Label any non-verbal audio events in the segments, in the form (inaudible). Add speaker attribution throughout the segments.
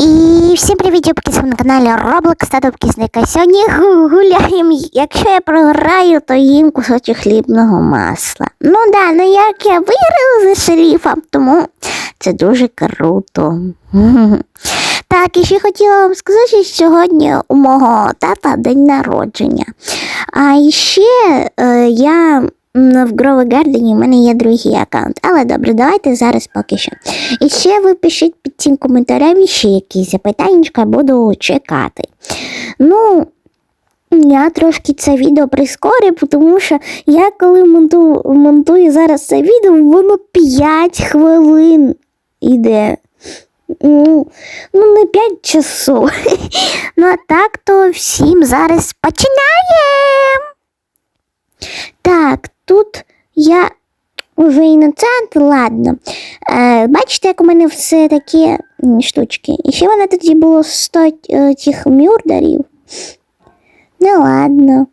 Speaker 1: І всім привіт, дюбки, на каналі Roblox та Дубкісника. Сьогодні гуляємо. Якщо я програю, то їм кусочок хлібного масла. Ну да, ну як я виграла за шерифом, тому це дуже круто. (laughs) Так, і ще хотіла вам сказати, що сьогодні у мого тата день народження. А ще е, я в Grove Garden у мене є другий аккаунт. Але добре, давайте зараз поки що. І ще ви пишіть під цим коментарем ще якісь запитання, буду чекати. Ну, я трошки це відео прискорю, тому що я коли монту, монтую зараз це відео, воно 5 хвилин іде. Ну, ну не 5 часов. (laughs) Ну, а так то всім зараз починаємо. Тут я вже іноцент, ладно. Е, бачите, як у мене все такі штучки. І ще в мене тоді було 100 е, цих мюрдерів. Ну ладно.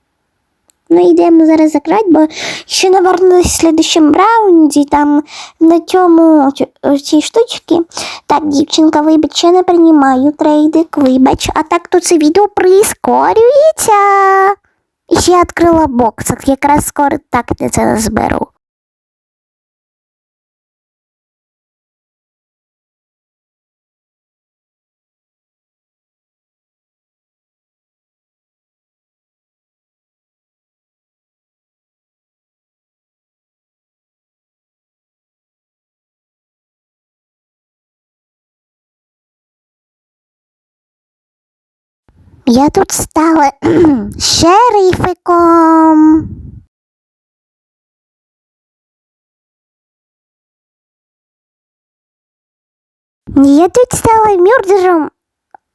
Speaker 1: Ну, йдемо зараз закрити, бо ще, напевно, в слідущому раунді там на цьому ць- цій штучці. Так, дівчинка, вибач, я не приймаю трейдик, вибач, а так то це відео прискорюється. І ще я відкрила бокс, якраз скоро так не це зберу. Я тут стала (clears throat) шерификом. Я тут стала мюрдером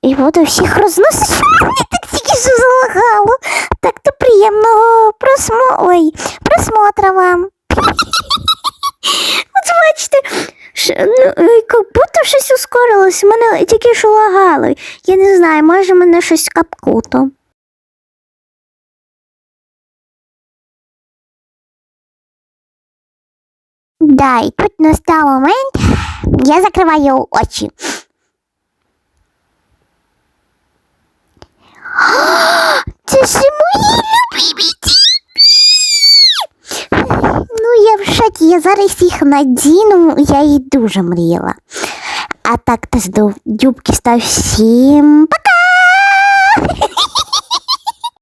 Speaker 1: і буду всіх розносити. (laughs) Так тільки залагало. Так то приємного просмо... Ой, просмотра вам. Ну, як будто щось ускорилось, мене тільки що лагало. Я не знаю, може мене щось капкуто. Да, і тут настав момент, я закриваю очі. Ну, я зараз їх надіну, я їй дуже мріяла. А так то здов дюбки став всім.